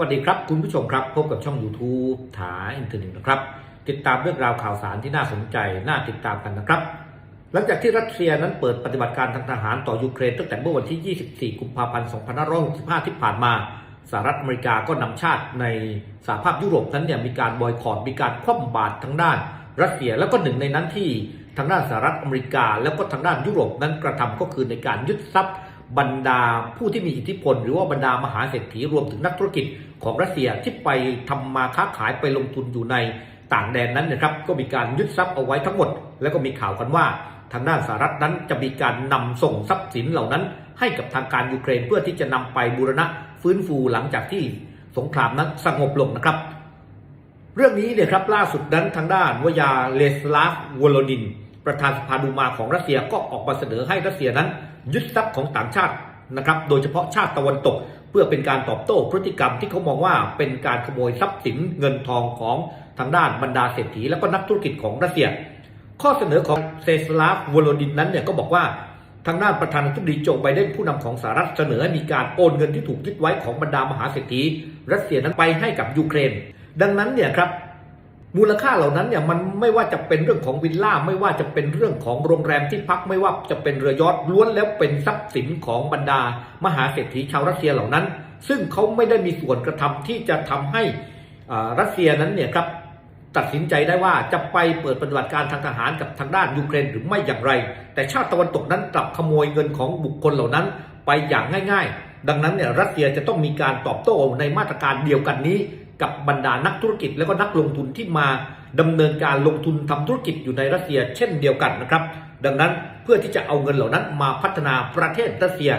วัสดีครับคุณผู้ชมครับ พบกับช่อง YouTube ถาอินเทอร์เน็ตนะครับ ติดตามเรื่องราวข่าวสารที่น่าสนใจ น่าติดตามกันนะครับ หลังจากที่รัสเซียนั้นเปิดปฏิบัติการทางทหารต่อยูเครนตั้งแต่เมื่อวันที่ 24 กุมภาพันธ์ 2565 ที่ผ่านมาสหรัฐอเมริกาก็นำชาติในสหภาพยุโรปนั้นเนี่ยมีการบอยคอรมีการคว่ำบาตรทางด้าน รัสเซียแล้วก็หนึ่งในนั้นที่ทางด้านสหรัฐอเมริกา แล้วก็ทางด้านยุโรปนั้นกระทำก็คือในการยึดทรัพย์ บรรดาผู้ที่มีอิทธิพล หรือว่าบรรดามหาเศรษฐีรวมถึงนักธุรกิจของรัสเซียที่ไปทำมาค้าขายไปลงทุนอยู่ในต่างแดนนั้นนะครับ ก็มีการยึดทรัพย์เอาไว้ทั้งหมด แล้วก็มีข่าวกันว่า ทางด้านสหรัฐนั้นจะมีการนำส่งทรัพย์สินเหล่านั้น ให้กับทางการยูเครนเพื่อที่จะนำไปบูรณะฟื้นฟูหลังจากที่สงครามนั้นสงบลงนะครับ เรื่องนี้เนี่ยครับล่าสุดนั้นทางด้านวยาเลสลาฟวโลดิน ประธานสภาดูมาของรัสเซียก็ออกมาเสนอให้รัสเซียนั้น ยึดทรัพย์ของต่างชาตินะครับ โดยเฉพาะชาติตะวันตก เพื่อเป็นการตอบโต้พฤติกรรมที่เขามองว่าเป็นการขโมยทรัพย์สินเงินทองของทางด้านบรรดาเศรษฐีและก็นักธุรกิจของรัสเซีย ข้อเสนอของเซสลาฟวโลดินนั้นเนี่ยก็บอกว่าทางด้านประธานาธิบดีโจไบเดนผู้นำของสหรัฐเสนอมีการโอนเงินที่ถูกยึดไว้ของบรรดามหาเศรษฐี รัสเซียนั้นไปให้กับยูเครน ดังนั้นเนี่ยครับ มูลค่าเหล่านั้นเนี่ยมันไม่ว่าจะเป็นเรื่องของวิลล่าไม่ว่าจะเป็นเรื่องของโรงแรมที่พักไม่ว่าจะเป็นเรือยอทล้วนแล้วเป็นทรัพย์สินของบรรดา มหาเศรษฐีชาวรัสเซียเหล่านั้น ซึ่งเขาไม่ได้มีส่วนกระทำที่จะทำให้รัสเซียนั้นเนี่ยครับตัดสินใจได้ว่าจะไปเปิดปฏิบัติการทางทหารกับทางด้านยูเครนหรือไม่อย่างไร แต่ชาติตะวันตกนั้นกลับขโมยเงินของบุคคลเหล่านั้น ไปอย่างง่าย ๆ ดังนั้นเนี่ยรัสเซียจะต้องมีการตอบโต้ในมาตรการเดียวกันนี้ กับบรรดานักธุรกิจและก็นักลงทุนที่มาดำเนินการลงทุนทำธุรกิจอยู่ในรัสเซียเช่นเดียวกันนะครับ ดังนั้นเพื่อที่จะเอาเงินเหล่านั้นมาพัฒนาประเทศรัสเซีย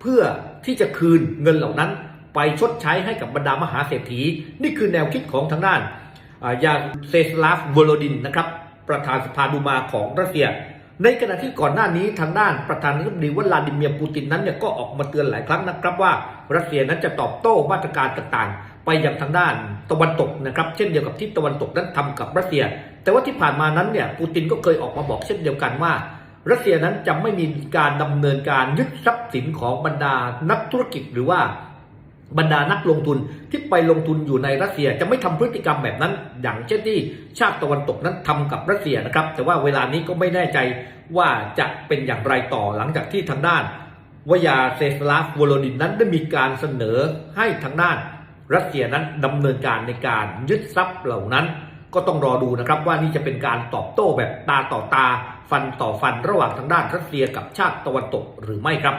เพื่อที่จะคืนเงินเหล่านั้น ไปชดใช้ให้กับบรรดามหาเศรษฐี นี่คือแนวคิดของทางด้านอ่ายาเซสลาฟวโลดินนะครับประธานสภาดูมาของรัสเซีย ในขณะที่ก่อนหน้านี้ทางด้านประธานาธิบดีวลาดิเมียร์ปูตินนั้นเนี่ยก็ออกมาเตือนหลายครั้งนะครับว่า รัสเซียนั้นจะตอบโต้มาตรการต่างๆ ไปยังทางด้านตะวันตกนะครับ เช่นเดียวกับที่ตะวันตกนั้นทำกับรัสเซีย แต่ว่าที่ผ่านมานั้นเนี่ยปูตินก็เคยออกมาบอกเช่นเดียวกันว่า รัสเซียนั้นจะไม่มีการดำเนินการยึดทรัพย์สินของบรรดานักธุรกิจหรือว่าบรรดานักลงทุนที่ไปลงทุนอยู่ในรัสเซียจะไม่ทำพฤติกรรมแบบนั้น อย่างเช่นที่ชาติตะวันตกนั้นทำกับรัสเซียนะครับ แต่ว่าเวลานี้ก็ไม่แน่ใจว่าจะเป็นอย่างไรต่อหลังจากที่ทางด้านวยาเซสลาฟวโลดินนั้นได้มีการเสนอให้ทางด้าน รัสเซียนั้นดำเนินการในการยึดทรัพย์เหล่านั้น ก็ต้องรอดูนะครับว่านี่จะเป็นการตอบโต้แบบตาต่อตา ฟันต่อฟันระหว่างทางด้านรัสเซียกับชาติตะวันตกหรือไม่ครับ